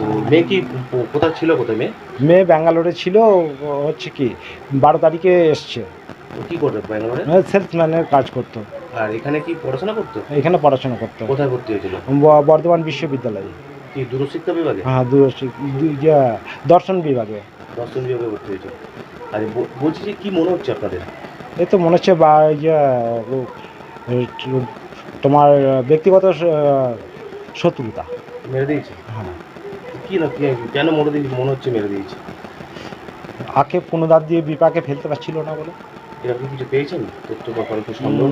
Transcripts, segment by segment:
মেয়ে কি কোথায় ছিল কোথায় মেয়ে? মেয়ে ব্যাঙ্গালোরে ছিল হচ্ছে কি বারো তারিখে এসছে। কি করবে ব্যাঙ্গালোরে? সেলসম্যানের কাজ করতো। আর এখানে কি পড়াশোনা করতো? এখানে পড়াশোনা করতো। কোথায় ভর্তি হয়েছিল? বর্ধমান বিশ্ববিদ্যালয়ে। কি দূরশিক্ষা বিভাগে? হ্যাঁ দূরশি- দু- ইয়া, দর্শন বিভাগে। দর্শন বিভাগে ভর্তি হয়েছিল আর বলছি যে কি মনে হচ্ছে আপনাদের? এই তো মনে হচ্ছে বা ইয়া, তোমার ব্যক্তিগত শত্রুতা। মেরে দিয়েছে? হ্যাঁ। কি না কেন মনে দিয়েছে মনে হচ্ছে মেরে দিয়েছে। আকে পুনদার দিয়ে বিপাকে ফেলতে পারছিল না বলে। এরকম কিছু পেয়েছেন? তথ্য বা কারও সন্দেহ?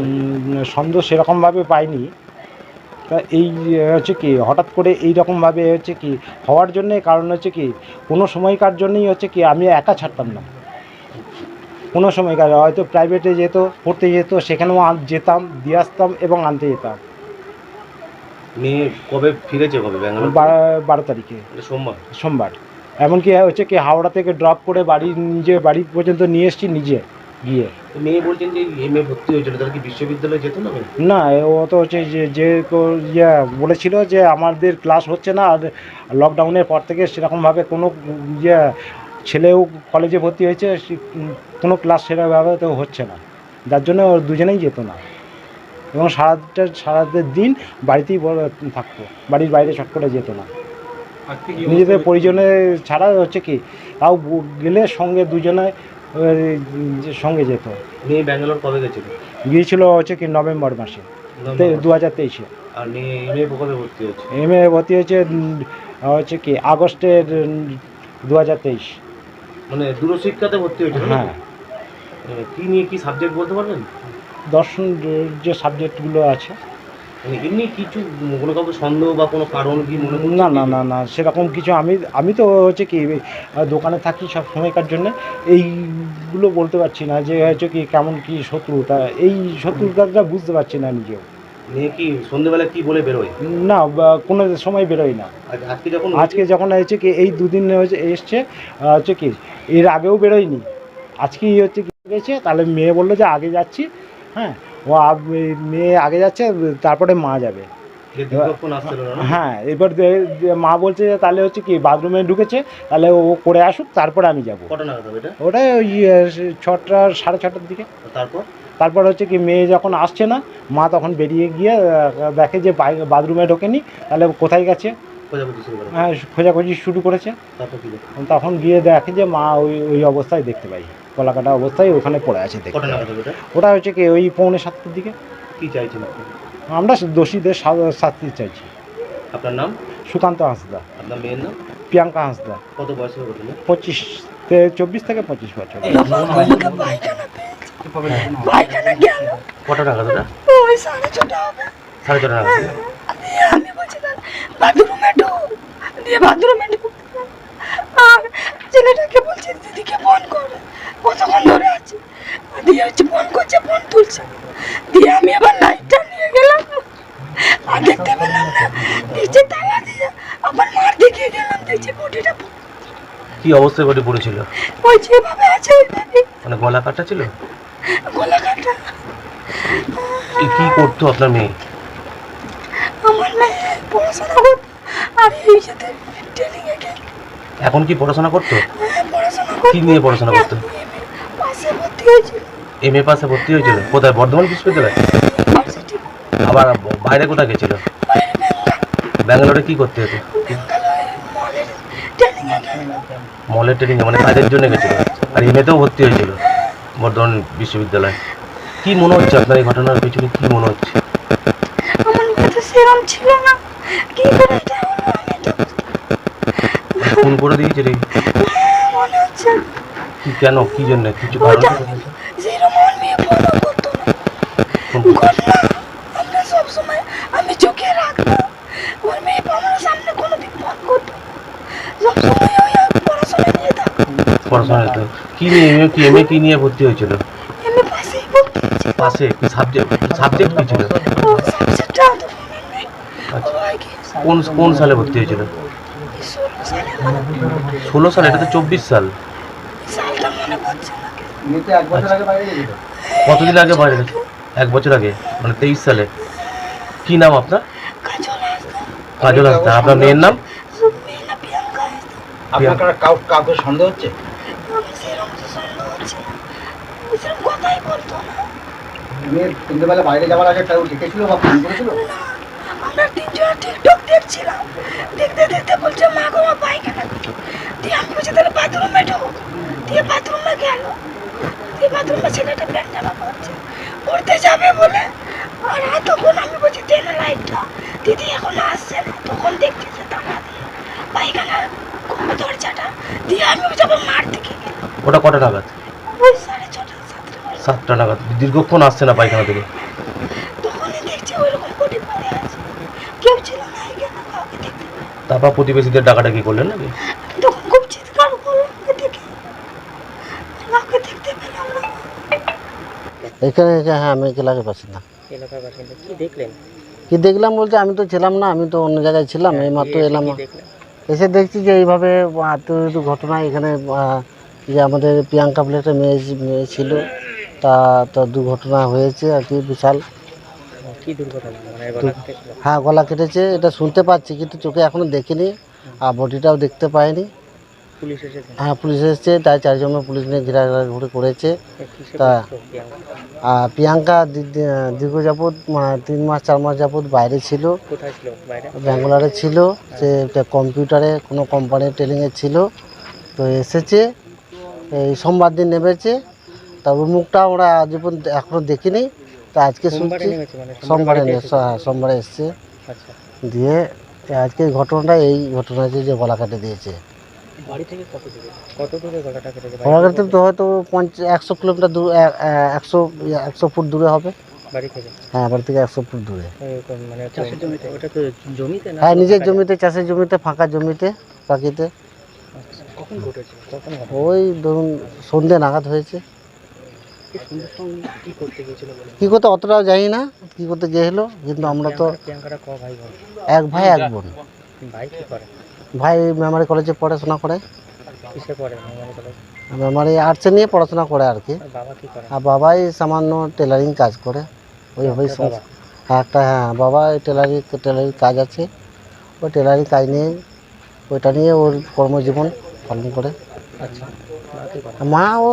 সন্দেহ সেরকমভাবে পাইনি। তা এই হচ্ছে কি হঠাৎ করে এই রকমভাবে হচ্ছে কি হওয়ার জন্যে কারণ হচ্ছে কি কোনো সময়কার জন্যই হচ্ছে কি আমি একা ছাড়তাম না। কোনো সময়কার হয়তো প্রাইভেটে যেত পড়তে যেত সেখানেও যেতাম দিয়ে আসতাম এবং আনতে যেতাম। মেয়ে কবে ফিরেছে কবে ব্যাঙ্গালোর? বা- বারো তারিখে। এটা সোমবার? সোমবার। এমনকি হচ্ছে কি হাওড়া থেকে ড্রপ করে বাড়ি নিজে বাড়ি পর্যন্ত নিয়ে এসেছি নিজে গিয়ে। তো মেয়ে বলছেন যে এম এ ভর্তি হয়েছিল তাহলে কি বিশ্ববিদ্যালয়ে যেত না মেয়ে? না ও তো হচ্ছে যে যে কো- ইয়ে বলেছিল যে আমাদের ক্লাস হচ্ছে না আর লকডাউনের পর থেকে সেরকমভাবে কোনো ইয়ে ছেলেও কলেজে ভর্তি হয়েছে সে- উম, কোনো ক্লাস সেরকমভাবে তো হচ্ছে না। যার জন্য ওর দুজনেই যেত না। এবং সারাটা সারাদের দিন বাড়িতেই বড়- থাকতো। বাড়ির বাইরে চট করে যেত না। নিজেদের পরিজনে ছাড়া হচ্ছে কি তাও গেলে সঙ্গে দুজনে সঙ্গে যেত। মেয়ে ব্যাঙ্গালোর কবে গেছিল? গিয়েছিল হচ্ছে কি নভেম্বর মাসে দু হাজার তেইশে। আর এম এ ভর্তি হয়েছে? হচ্ছে কি আগস্টের দু হাজার তেইশ। মানে দূরশিক্ষাতে ভর্তি হয়েছে হ্যাঁ। কি নিয়ে কি সাবজেক্ট বলতে পারবেন? দর্শন যে সাবজেক্টগুলো আছে। মানে এমনি কিছু কোনো কাউকে সন্দেহ বা কোনো কারণ কি মনে না না না না সেরকম কিছু আমি আমি তো হচ্ছে কি দোকানে থাকি সব সময়কার জন্য এইগুলো বলতে পারছি না যে হচ্ছে কি কেমন কি শত্রুতা এই শত্রুতাটা বুঝতে পারছি না নিজেও। মেয়ে কি সন্ধ্যেবেলা কি বলে বেরোয়? না কোনো সময় বেরোয় না। আজকে যখন আজকে যখন হচ্ছে কি এই দুদিন হচ্ছে এসছে হচ্ছে কি এর আগেও বেরোয়নি। আজকেই হচ্ছে কি গেছে তাহলে মেয়ে বলল যে আগে যাচ্ছি হ্যাঁ। ও মেয়ে আগে যাচ্ছে তারপরে মা যাবে? হ্যাঁ এবার মা বলছে যে তাহলে হচ্ছে কি বাথরুমে ঢুকেছে তাহলে ও করে আসুক তারপরে আমি যাব। ওটা ওই আহ, ছটা সাড়ে ছটার দিকে। তারপর? তারপর হচ্ছে কি মেয়ে যখন আসছে না মা তখন বেরিয়ে গিয়ে দেখে যে বাথরুমে ঢোকেনি তাহলে তাহলে গেছে? হ্যাঁ খোঁজাখুঁজি শুরু করেছে? তখন গিয়ে দেখে যে মা ওই ওই অবস্থায় দেখতে পাই। কলাকাটা অবস্থায় ওখানে পড়ে আছে দেখতে। ওটা হচ্ছে কি ওই পৌনে সাতটার দিকে। কি চাইছেন আপনি? আমরা দোষীদের শাস্তি চাইছি। আপনার নাম? সুকান্ত হাঁসদা। আপনার মেয়ের নাম? প্রিয়াঙ্কা হাঁসদা। কত বয়স পঁচিশ তে- চব্বিশ থেকে পঁচিশ বছর। কটা নাগাদ ওটা? ওই সাড়ে ছটা হবে। সাড়ে ছটা আমি বলছি বাথরুমে ঢুক। দিয়ে বাথরুমে ঢুক। আর ছেলেটাকে বলছি দিদিকে ফোন করে। কতক্ষণ ধরে আছে? দিয়ে হচ্ছে ফোন করছে ফোন তুলছে। দিয়ে আমি আবার লাইটটা নিয়ে গেলাম। আর দেখতে পেলাম না। নিচে তালা দিয়ে আবার মার দিকে গেলাম। দেখছি বডিটা কি অবস্থায় বডি পড়েছিল? ওই যেভাবে আছে ওইভাবে মানে গলা কাটা ছিল? গলা কাটা কি করতো আপনার মেয়ে? আমার মেয়ে পড়াশোনা করতো। আর এই সাথে ট্রেনিংয়ে গেল। এখন কি পড়াশোনা করতো? হ্যাঁ, কি নিয়ে পড়াশোনা করতো? এম এ পাশে ভর্তি হয়েছিল? কোথায়? বর্ধমান বিশ্ববিদ্যালয়? আবার বাইরে কোথায় গেছিল? ব্যাঙ্গালোরে কি করতে হতো? মলের ট্রেনিং মানে কাজের জন্য গেছিল। আর এমএতেও ভর্তি হয়েছিল বর্ধমান বিশ্ববিদ্যালয়। কি মনে হচ্ছে আপনার এই ঘটনার পিছনে? কি মনে হচ্ছে? আমার সেরম ছিল না। কি করে এটা হলো আমি এটা মানে ফোন করে দিয়েছে রে মনে হচ্ছে কি কেন? কি জন্য? কিছু কারণ ওইটা আছে? যেরকম আমার মেয়ে ফলো করতো না। ফোন ঘটনা আমরা আমি চোখে রাখতাম ওর মেয়ে আমার সামনে কোনোদিন ফোন করতো না। সবসময় ওই পড়াশোনা নিয়ে থাকতো। পড়াশোনা হতো কি নিয়ে এমএ কি এমএ কি নিয়ে ভর্তি হয়েছিল? ভর্তি পাশে? সাবজেক্ট সাবজেক্ট কি ছিল? আচ্ছা। কি কোন কোন সালে ভর্তি হয়েছিল? ষোলো সালে এটা তো চব্বিশ সাল। কতদিন আগে বাইরে গেছে এক বছর আগে মানে তেইশ সালে। কি নাম আপনার? কাজল হাসদা আপনার মেয়ের নাম? মেয়ে আপনার কাউ- কাউকে সন্দেহ হচ্ছে? সন্ধ্যেবেলা বাইরে যাওয়ার আগে কেউ ডেকেছিল বা ফোন করেছিল? দেখছিলাম দেখতে দেখতে বলছে মা গো মা পায়খানা দিয়ে আমি বলছি তাহলে বাথরুমে ঢোক। দিয়ে বাথরুমে গেল। দিয়ে বাথরুমে ছেলেটা প্যান্ট জামা পরছে। পড়তে যাবে বলে আর তখন আমি বলছি দেন লাইটটা। দিদি এখন আসছে না তখন দেখছি যে তালা দিয়ে পায়খানার দরজাটা দিয়ে আমি যখন মার দিকে ওটা কটা নাগাদ? ওই সাড়ে ছটা সাতটা নাগাদ। দীর্ঘক্ষণ আসছে না পায়খানা থেকে তখনই দেখছি ওইরকম পটি পড়ে আছে কেউ ছিল না এখানে কাউকে দেখতে পাই তারপর প্রতিবেশীদের ডাকাডাকি করলেন নাকি? তখন খুব চিৎকার করলাম দেখে। কাউকে দেখতে পেলাম না এখানে হ্যাঁ আমি এলাকার বাসিন্দা। এলাকার বাসিন্দা। কি দেখলেন? কি দেখলাম বলতে আমি তো ছিলাম না আমি তো অন্য জায়গায় ছিলাম এই মাত্র এলাম। এসে দেখছি যে এইভাবে আত্মীয় ঘটনা এখানে যে আমাদের প্রিয়াঙ্কা বলে একটা মেয়ে মেয়ে ছিল তা তো দুর্ঘটনা হয়েছে আর কি বিশাল। কি দুর্ঘটনা? মানে গলা কেটেছিল হ্যাঁ গলা কেটেছে এটা শুনতে পাচ্ছি কিন্তু চোখে এখনও দেখিনি আর বডিটাও দেখতে পাইনি। পুলিশ এসেছে? হ্যাঁ পুলিশ এসেছে তাই চারজন পুলিশ নিয়ে ঘেরাঘুরি করেছে। তা- আর প্রিয়াঙ্কা দীর্ঘ যাবৎ মানে তিন মাস চার মাস যাবৎ বাইরে ছিল। কোথায় ছিল? বাইরে? ব্যাঙ্গালোরে ছিল। সে কম্পিউটারে কোনো কোম্পানির ট্রেনিংয়ে ছিল। তো এসেছে এই সোমবার দিন নেমেছে। তা ওর মুখটা আমরা আজ পর্যন্ত এখনও দেখিনি। তা আজকে শুনছি মানে সোমবারে? হ্যাঁ, সোমবারে এসছে। আচ্ছা। দিয়ে আজকে ঘটনাটা এই ঘটনা হয়েছে যে গলা কাটে দিয়েছে। বাড়ি থেকে কত দূরে? কত দূরে গলাটা কেটেছে বাড়ি গলা থেকে কাটতে তো হয়তো পঞ্চাশ একশো কিলোমিটার দূর একশো একশো ফুট দূরে হবে। কত? বাড়ি থেকে? হ্যাঁ বাড়ি থেকে একশো ফুট দূরে। মানে চাষের জমিতে? ওটা তো জমিতে না? হ্যাঁ নিজের জমিতে চাষের জমিতে ফাঁকা জমিতে পাখিতে? আচ্ছা, কখন ঘটেছে? কখন ঘটে? ওই ধরুন সন্ধে নাগাদ হয়েছে। কি করতে অতটাও জানি না কী করতে গেছিল কিন্তু আমরা তো এক ভাই এক বোন। ভাই কি করে? ভাই মেমারি কলেজে পড়াশোনা করে। কিসে পড়ে কলেজ মেমারি আর্টসে নিয়ে পড়াশোনা করে আর কি। আর বাবা কি করে? আর বাবাই সামান্য টেলারিং কাজ করে। ওইভাবেই একটা হ্যাঁ একটা হ্যাঁ বাবা টেলারিং টেলারিং কাজ আছে। ওই টেলারিং কাজ নিয়ে ওইটা নিয়ে ওর কর্মজীবন পালন করে। আচ্ছা। মা ও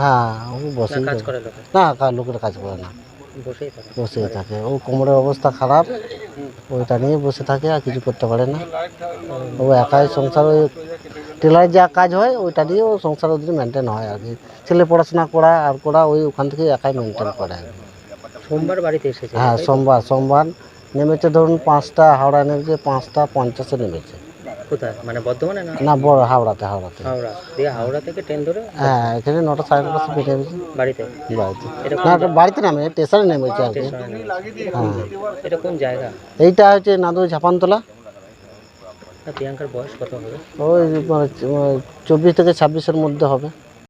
হ্যাঁ ও না বসেই কাজ করে। না লোকের কাজ করে না। বসেই থাকে। ও কোমরের অবস্থা খারাপ ওইটা নিয়ে বসে থাকে আর কিছু করতে পারে না। ও একাই সংসার ওই টেলার যা কাজ হয় ওইটা দিয়ে ও সংসার ওদের মেনটেন হয় আর কি। ছেলে পড়াশোনা করা আর করা ওই ওখান থেকে একাই মেনটেন করে আর সোমবার বাড়িতে এসেছে হ্যাঁ সোমবার সোমবার নেমেছে ধরুন পাঁচটা হাওড়া নেমেছে পাঁচটা পঞ্চাশে নেমেছে। কোথায়? মানে বর্ধমানে না? না বড় হাওড়াতে হাওড়াতে। হাওড়া। দিয়ে হাওড়া থেকে ট্রেন ধরে? হ্যাঁ এখানে নটা সাড়ে নটা নেমেছে বাড়িতে? বাড়িতে। না বাড়িতে নামে স্টেশনে নেমেছে আর কি। স্টেশনে। হ্যাঁ। এটা কোন জায়গা? এইটা হচ্ছে নাদু ঝাপানতলা। প্রিয়াঙ্কার বয়স কত হবে? ওই মানে চব্বিশ থেকে ছাব্বিশের মধ্যে হবে।